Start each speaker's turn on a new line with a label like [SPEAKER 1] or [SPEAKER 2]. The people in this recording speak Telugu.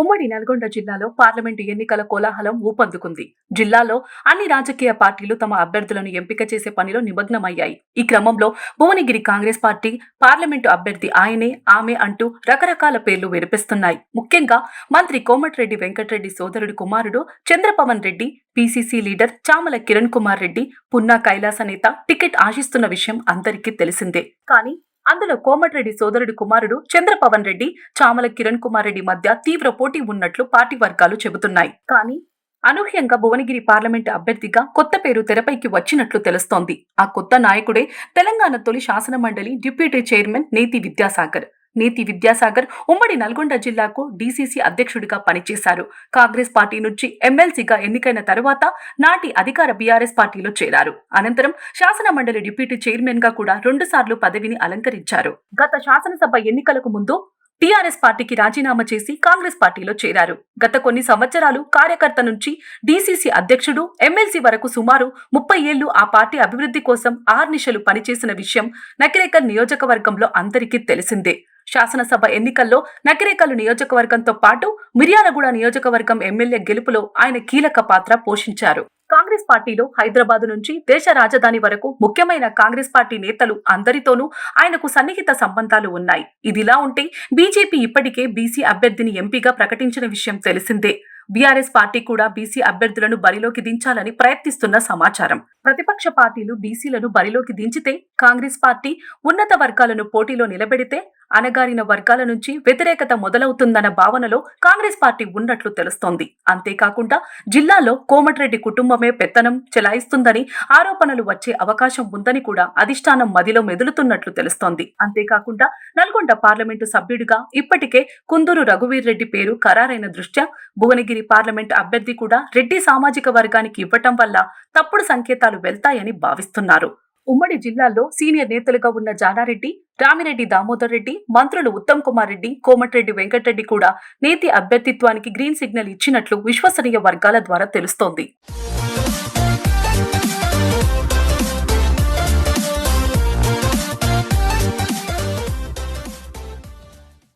[SPEAKER 1] ఉమ్మడి నల్గొండ జిల్లాలో పార్లమెంటు ఎన్నికల కోలాహలం ఊపందుకుంది. జిల్లాలో అన్ని రాజకీయ పార్టీలు తమ అభ్యర్థులను ఎంపిక చేసే పనిలో నిమగ్నమయ్యాయి. ఈ క్రమంలో భువనగిరి కాంగ్రెస్ పార్టీ పార్లమెంటు అభ్యర్థి ఆయనే ఆమె అంటూ రకరకాల పేర్లు వినిపిస్తున్నాయి. ముఖ్యంగా మంత్రి కోమటిరెడ్డి వెంకటరెడ్డి సోదరుడి కుమారుడు Chandrapavan Reddy PCC leader Chamala Kiran Kumar Reddy Punna Kailash Netha ticket ఆశిస్తున్న విషయం అందరికీ తెలిసిందే. కానీ అందులో కోమటిరెడ్డి సోదరుడి కుమారుడు చంద్రపవన్ రెడ్డి చామల కిరణ్ కుమార్ రెడ్డి మధ్య తీవ్ర పోటీ ఉన్నట్లు పార్టీ వర్గాలు చెబుతున్నాయి. కానీ అనూహ్యంగా భువనగిరి పార్లమెంటు అభ్యర్థిగా కొత్త పేరు తెరపైకి వచ్చినట్లు తెలుస్తోంది. ఆ కొత్త నాయకుడే తెలంగాణ తొలి శాసనమండలి డిప్యూటీ చైర్మన్ నేతి విద్యాసాగర్. నేతి విద్యాసాగర్ ఉమ్మడి నల్గొండ జిల్లాకు డీసీసీ అధ్యక్షుడిగా పనిచేశారు. కాంగ్రెస్ పార్టీ నుంచి ఎమ్మెల్సీగా ఎన్నికైన తరువాత నాటి అధికార బీఆర్ఎస్ పార్టీలో చేరారు. అనంతరం శాసన మండలి డిప్యూటీ చైర్మన్గా కూడా రెండుసార్లు పదవిని అలంకరించారు. గత శాసనసభ ఎన్నికలకు ముందు టీఆర్ఎస్ పార్టీకి రాజీనామా చేసి కాంగ్రెస్ పార్టీలో చేరారు. గత కొన్ని సంవత్సరాలు కార్యకర్త నుంచి డీసీసీ అధ్యక్షుడు ఎమ్మెల్సీ వరకు సుమారు ముప్పై ఏళ్ళు ఆ పార్టీ అభివృద్ధి కోసం ఆర్నిషలు పనిచేసిన విషయం నకిరేకల్ నియోజకవర్గంలో అందరికీ తెలిసిందే. శాసనసభ ఎన్నికల్లో నకిరేకల్ నియోజకవర్గంతో పాటు మిర్యాలగూడ నియోజకవర్గం ఎమ్మెల్యే గెలుపులో ఆయన కీలక పాత్ర పోషించారు. కాంగ్రెస్ పార్టీలో హైదరాబాద్ నుంచి దేశ రాజధాని వరకు ముఖ్యమైన కాంగ్రెస్ పార్టీ నేతలు అందరితోనూ ఆయనకు సన్నిహిత సంబంధాలు ఉన్నాయి. ఇదిలా ఉంటే బీజేపీ ఇప్పటికే బీసీ అభ్యర్థిని ఎంపీగా ప్రకటించిన విషయం తెలిసిందే. బీఆర్ఎస్ పార్టీ కూడా బీసీ అభ్యర్థులను బరిలోకి దించాలని ప్రయత్నిస్తున్న సమాచారం. ప్రతిపక్ష పార్టీలు బీసీలను బరిలోకి దించితే కాంగ్రెస్ పార్టీ ఉన్నత వర్గాలను పోటీలో నిలబెడితే అణగారిన వర్గాల నుంచి వ్యతిరేకత మొదలవుతుందన్న భావనలో కాంగ్రెస్ పార్టీ ఉన్నట్లు తెలుస్తోంది. అంతేకాకుండా జిల్లాలో కోమటిరెడ్డి కుటుంబమే పెత్తనం చెలాయిస్తుందని ఆరోపణలు వచ్చే అవకాశం ఉందని కూడా అధిష్టానం మదిలో మెదులుతున్నట్లు తెలుస్తోంది. అంతేకాకుండా నల్గొండ పార్లమెంటు సభ్యుడిగా ఇప్పటికే కుందూరు రఘువీర్ రెడ్డి పేరు ఖరారైన దృష్ట్యా భువనగిరి పార్లమెంట్ అభ్యర్థి కూడా రెడ్డి సామాజిక వర్గానికి ఇవ్వటం వల్ల తప్పుడు సంకేతాలు వెళ్తాయని భావిస్తున్నారు. ఉమ్మడి జిల్లాల్లో సీనియర్ నేతలుగా ఉన్న జానారెడ్డి రామిరెడ్డి దామోదర్ రెడ్డి మంత్రులు ఉత్తమ్ కుమార్ రెడ్డి కోమటిరెడ్డి వెంకటరెడ్డి కూడా నేతి అభ్యర్థిత్వానికి గ్రీన్ సిగ్నల్ ఇచ్చినట్లు విశ్వసనీయ వర్గాల ద్వారా తెలుస్తోంది.